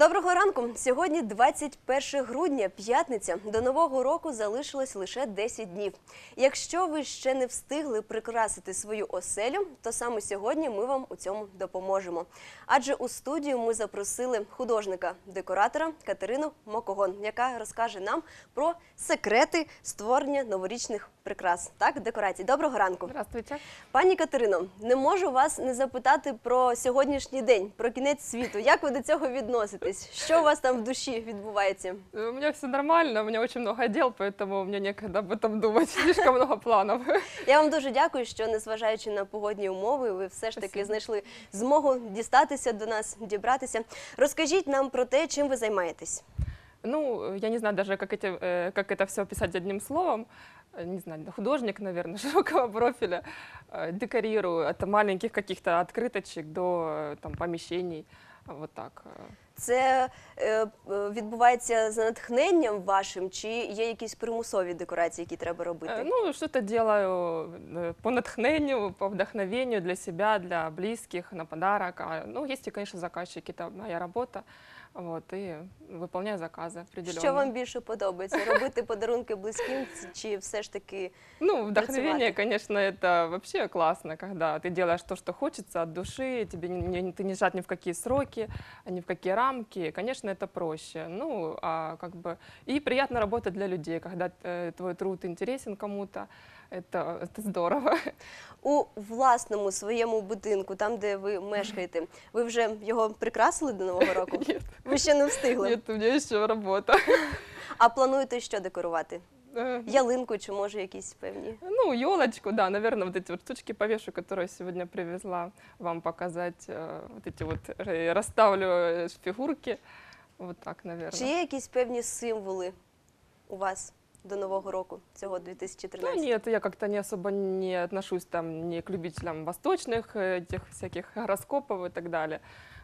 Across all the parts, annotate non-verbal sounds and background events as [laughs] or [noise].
Доброго ранку. Сьогодні 21 грудня, п'ятниця. До нового року залишилось лише 10 днів. Якщо ви ще не встигли прикрасити свою оселю, то саме сьогодні ми вам у цьому допоможемо. Адже у студію ми запросили художника-декоратора Катерину Мокогон, яка розкаже нам про секрети створення новорічних прикрас. Так, декорацій. Доброго ранку. Здравствуйте. Пані Катерино, не можу вас не запитати про сьогоднішній день, про кінець світу. Як ви до цього відноситесь? Що у вас там в душі відбувається? Э, У меня все нормально, у меня очень много дел, поэтому мне некогда об этом думать. [laughs] Слишком много планов. Я вам дуже дякую, що незважаючи на погодні умови, ви все ж таки Спасибо. знайшли змогу дістатися до нас, дібратися. Розкажіть нам про те, чим ви займаєтесь. Ну, я не знаю даже, как, эти, э, как это все описать одним словом. Э, Не знаю, художник, наверное, [laughs] широкого профиля. Э, Декорирую от маленьких каких-то открыточек до э, там, помещений. Вот так. э. Це е, е, відбувається за натхненням вашим, чи є якісь примусові декорації, які треба робити? Э, Ну, что-то делаю э, по натхнению, по вдохновению для себя, для близких, на подарок. А, Ну, есть и, конечно, заказчики, это моя работа. Вот, и выполняю заказы определенные. Що вам більше подобається? Робити подарунки близьким чи все ж таки Ну, вдохновение, Танцевать. конечно, это вообще классно, когда ты делаешь то, что хочется от души, тебе не, не- ты не жат ни в какие сроки, ни в какие рамки. Конечно, это проще. Ну, а как бы и приятно работать для людей, когда э, твой труд интересен кому-то. Это, это здорово. у власному своєму будинку, там де ви мешкаєте, ви вже його прикрасили до нового року? [laughs] Нет, Ви ще не встигли. нет, у меня еще работа. А плануєте що декорувати? Э, Ялинку чи може якісь певні? Ну, елочку, да, наверное, вот эти вот штучки повешу, которые сегодня привезла вам показать. э, Вот эти вот э, расставлю э, фигурки. Вот так, наверное. Чи є якісь певні символи у вас до нового року цього Ну 2013? нет, я как-то не особо не отношусь там не к любителям восточных э, этих всяких гороскопов и так далее.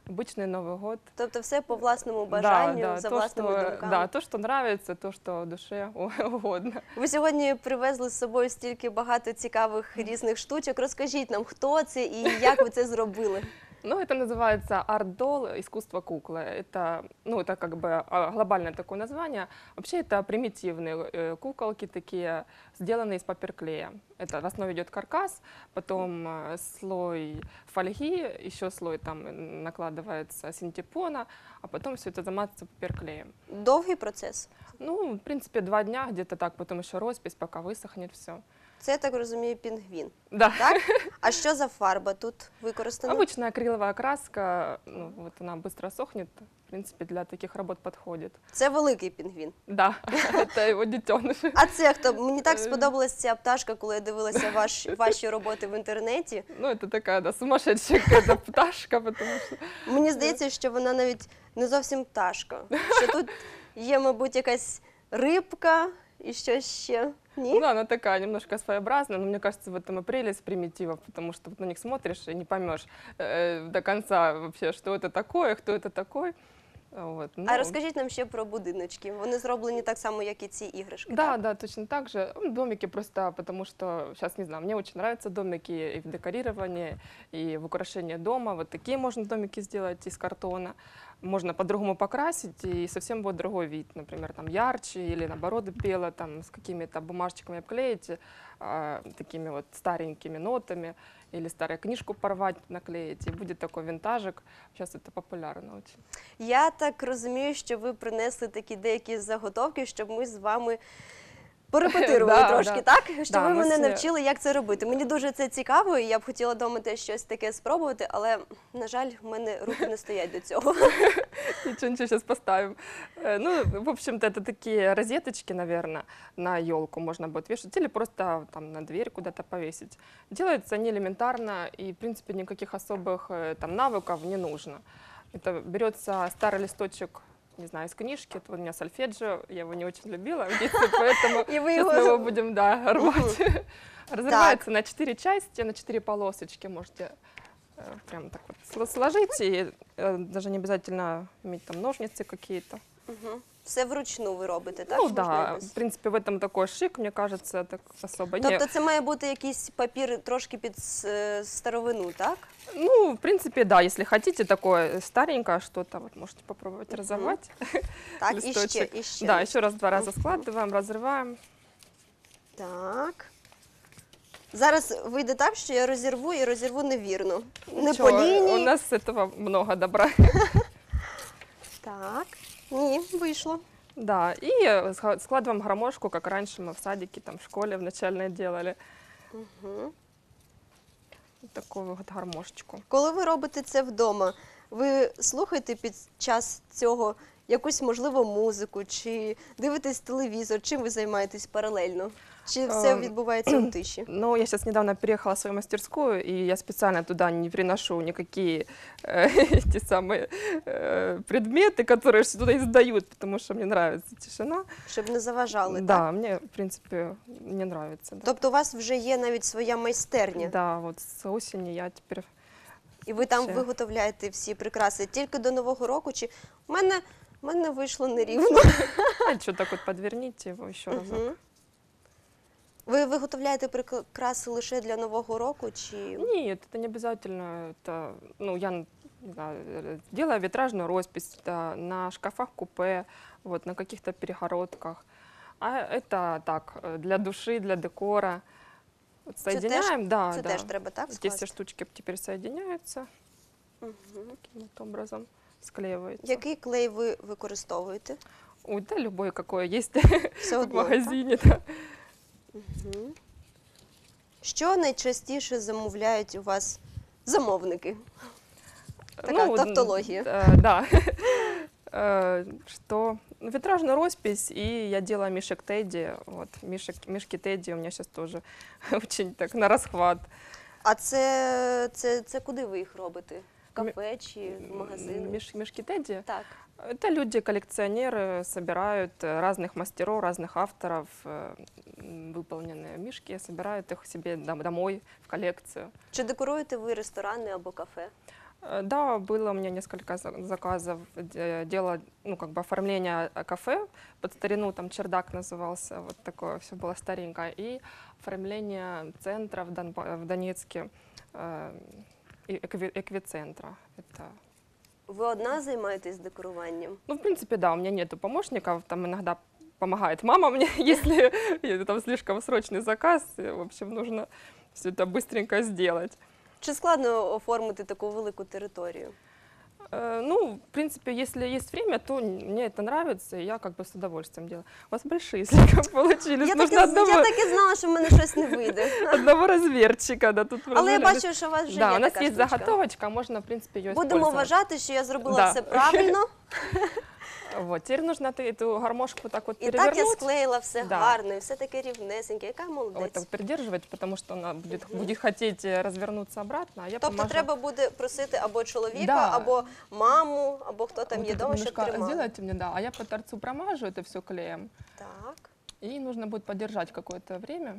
Обычный Новый год. Тобто все по власному Да, бажанню, да, за то, власними что, думками. да, то, что нравится, то, что душе [laughs] угодно. Ви сьогодні привезли з собою стільки багато цікавих різних штучок. Розкажіть нам, хто це і як ви це зробили? Ну, это называется арт-дол, искусство куклы. Это, ну, это как бы а, глобальное такое название. Вообще это примитивные э, куколки такие, сделанные из паперклея. Это в основе идет каркас, потом э, слой фольги, еще слой там э, накладывается синтепона, а потом все это замазывается паперклеем. Довгий процес. Ну, в принципе, два дня где-то так, потом еще роспись, пока высохнет все. Це я так розумію, пінгвін. Да. Так? А що за фарба тут використана? Обычная акриловая краска, ну, вот она быстро сохнет, в принципе, для таких работ подходит. Це великий пінгвін. Да, [laughs] это его детеныш. А це хто? Мені так Е. сподобалася ця пташка, коли я дивилася ваш, ваші роботи в інтернеті. Ну, это такая, да, сумасшедшая какая-то пташка, потому что... Мені здається, що вона навіть не зовсім пташка. Що тут є, мабуть, якась рибка і щось ще. Ні? Ну, она такая немножко своеобразная, но мне кажется, в этом и прелесть примитивов, потому что вот на них смотришь и не поймешь э, до конца вообще, что это такое, кто это такой. Вот. А ну, розкажіть нам ще про будиночки. Вони зроблені так само, як і ці іграшки. Да, так? да, точно так же. Ну, Домики просто потому что, сейчас не знаю, мне очень нравятся домики и в декорировании, и в украшении дома. Вот такие можно домики сделать из картона. Можно по-другому покрасить, и совсем будет другой вид. Например, там ярче или наоборот бело, там с какими-то бумажечками обклеить, а, такими вот старенькими нотами, или старую книжку порвать, наклеить, и будет такой винтажик. Сейчас это популярно очень. Я так розумію, що ви принесли такі деякі заготовки, щоб ми з вами порепетирували Да, [laughs] трошки, да. так? Щоб Да, ви ми мене всі- навчили, як це робити. Мені дуже це цікаво, і я б хотіла вдома теж щось таке спробувати, але, на жаль, в мене руки не стоять до цього. [laughs] Ничего, ничего, сейчас поставим. Э, Ну, в общем-то, это такие розеточки, наверное, на елку можно будет вешать или просто там на дверь куда-то повесить. Делается они элементарно и, в принципе, никаких особых э, там навыков не нужно. Это берется старый листочек не знаю, из книжки, это вот у меня сольфеджио, я его не очень любила в детстве, поэтому И [laughs] вы сейчас его- мы его будем, да, рвать. [laughs] Разрывается на четыре части, на четыре полосочки, можете э, прям так вот сло- сложить, и э, даже не обязательно иметь там ножницы какие-то. Мгм. все вручну ви робите, так? ну Можна да, якось? в принципе, в этом такой шик, мне кажется, так особо не... Тобто це має бути якийсь папір трошки під с- е, старовину, так? Ну, в принципе, [laughs] да, если хотите такое старенькое что-то, вот можете попробовать Мгм. разорвать. Так, і ще, Листочек. і ще. Да, еще раз два раза Мгм. складываем, разрываем. Так. Зараз вийде так, що я розірву і розірву невірно. Не Ничего, по лінії. У нас с этого много добра. [laughs] [laughs] Так. Ні, вийшло. Да, и э, ска- складываем гармошку, как раньше мы в садике, там, в школе в начальной делали. Угу. Вот такую вот гармошечку. Коли ви робите це вдома, ви слухаєте під час цього якусь можливо музику, чи дивитесь телевізор, чим ви займаєтесь паралельно? Чи все Ем, відбувається у тиші? [clears throat] Ну, я сейчас недавно переехала в свою мастерскую, и я специально туда не приношу никакие э, эти [laughs] самые э, предметы, которые ж туда издают, потому что мне нравится тишина. Щоб не заважали, так? Да, мне, в принципе, не нравится. Да. Тобто у вас вже є навіть своя майстерня, Да, вот с осени я теперь... і ви там Ще. виготовляєте всі прикраси тільки до Нового року, чи у мене, у мене вийшло нерівно. [laughs] А, что так вот подверните его еще разок. Мгм. Ви виготовляєте прикраси лише для Нового року, чи Нет, это не обязательно. Это, ну, я не знаю, э, делаю витражную роспись да, на шкафах купе, вот, на каких-то перегородках. А это так, э, для души, для декора. Вот Це теж- соединяем, да, це да. теж треба так Эти все скласти? штучки теперь соединяются, Мгм. таким вот образом склеиваются. Який клей ви використовуєте? Ой, да, любой какой есть [laughs] Все в одно. так? магазине. Да. Мгм. Що найчастіше замовляють у вас замовники? Така вот, тавтология. э, Да. [laughs] Э, Что ну, витражную роспись, и я делаю мишек Тедди. Вот, мишек, мишки Тедди у меня сейчас тоже [laughs] очень так на расхват. А це, це, це куди ви їх робите? В кафе чи в магазин? Миш- мишки Тедди. Так. Это люди-коллекционеры собирают э, разных мастеров, разных авторов э, м, выполненные мишки, собирают их себе дом- домой в коллекцию. Чи декоруєте ви ресторани або кафе? Э, Да, было у меня несколько за- заказов. Де- Делала, ну, как бы оформление э, кафе, под старину там чердак назывался, вот такое все было старенькое. И оформление центра в, Донба- в Донецке, э, и экви- эквицентра. Это Ви одна займаєтесь декоруванням? Ну, в принципе, да, у меня нету помощников, там иногда помогает мама мне, [laughs] если там слишком срочный заказ, и, в общем, нужно все это быстренько сделать. Чи складно оформити таку велику територію? Э, Ну, в принципе, если есть время, то мне это нравится, и я как бы с удовольствием делаю. У вас большие слегка [laughs] получились, Я так, нужно і, одного, я так і знала, що в мене щось не вийде. [laughs] одного разверчика, да, тут Але я развернулись. бачу, що у вас вже Да, є у нас така есть штучка. заготовочка, можно, в принципе, ее Будемо использовать. вважати, що я зробила Да. все правильно. [laughs] Вот, теперь нужно ты эту гармошку так вот І так я перевернуть. склеїла все Да. гарно, і все таке рівнесеньке. Яка Вот молодець. так придерживать, потому что она будет, Мгм. будет хотеть э, развернуться обратно, а я Тобто помажу. треба буде просити або чоловіка, Да. або маму, або хто там Вот є это вдома, щоб немножко тримав. сделайте мне, да, а я по торцу промажу это все клеем. Так. И нужно будет подержать какое-то время.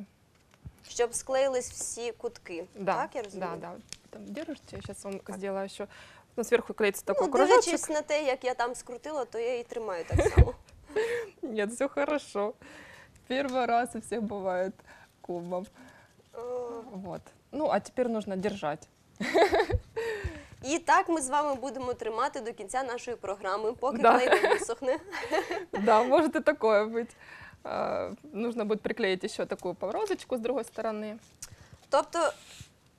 Щоб склеїлись всі кутки. Да, Так, я розумію? да, да. Там держите, я сейчас вам сделаю еще. Ну, сверху клеится такой Ну, кружочек. дивлячись на те, як я там скрутила, то я і тримаю так само. [laughs] Нет, все хорошо. Первый раз у всех бывает кубом. О. Вот. Ну, а теперь нужно держать. І так ми з вами будемо тримати до кінця нашої програми, поки Да. клей не висохне. Да, [laughs] может и такое быть. А, Нужно будет приклеить еще такую полосочку с другой стороны. Тобто,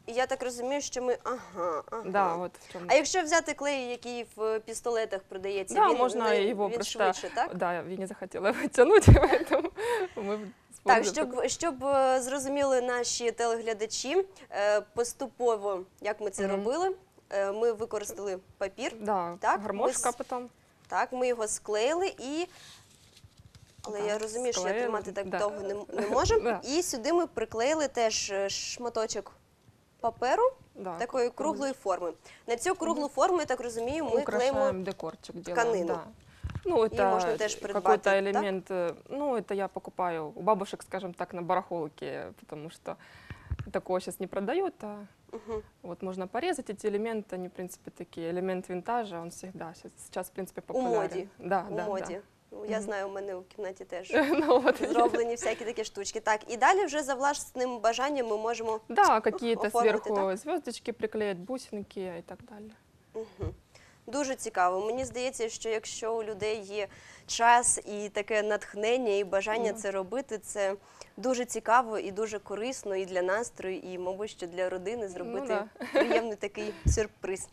я так розумію, що ми. Ага, ага. Да, вот в чем. А якщо взяти клей, який в пістолетах продається, Да, він, можна не- його він просто- швидше, так? Да, я не захотела его тянуть, [laughs] поэтому мы Так, используем щоб, щоб е, зрозуміли наші телеглядачі, е, поступово, як ми це Мгм. робили, е, ми використали папір, Да, Так, гармошка мы с- потом. так, ми його склеїли і. Але Да, я розумію, що я склеїли, тримати так да. довго не, м- не можу. [laughs] Да. І сюди ми приклеїли теж е, шматочок паперу Да, такої круглої форми. На цю круглу форму, я так розумію, ми украшаем клеїмо. декорчик делаем, тканину. да. Ну, это можно тоже придбать, какой-то так? элемент, э, ну, это я покупаю у бабушек, скажем так, на барахолке, потому что такого сейчас не продают, а Мгм. вот можно порезать эти элементы, они, в принципе, такие, элемент винтажа, он всегда сейчас, сейчас в принципе, У популярен. моді. Да, У да, моді. Ну, Я знаю, у мене у кімнаті теж [laughs] Ну, от. зроблені всякі такі штучки. Так, і далі вже за власним бажанням ми можемо Да, какие-то оформити, сверху звездочки приклеить, бусинки и так далее. Мгм. Дуже цікаво. Мені здається, що якщо у людей є час і таке натхнення, і бажання це робити, це дуже цікаво і дуже корисно і для настрою, і, мабуть, що для родини зробити да. приємний такий сюрприз.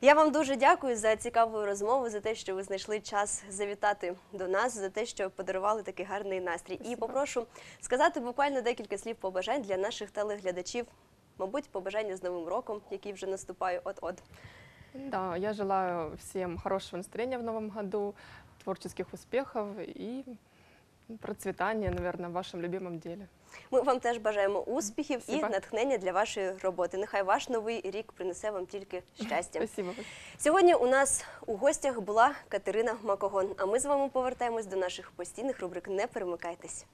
Я вам дуже дякую за цікаву розмову, за те, що ви знайшли час завітати до нас, за те, що подарували такий гарний настрій. І попрошу сказати буквально декілька слів побажань для наших телеглядачів. Мабуть, побажання з Новим роком, який вже наступає от-от. Да, я желаю всем хорошего настроения в новом году, творческих успехов и процветания, наверное, в вашем любимом деле. Ми вам теж бажаємо успіхів і натхнення для вашої роботи. Нехай ваш новий рік принесе вам тільки щастя. Спасибо. Сьогодні у нас у гостях була Катерина Макогон. А ми з вами повертаємось до наших постійних рубрик. Не перемикайтесь.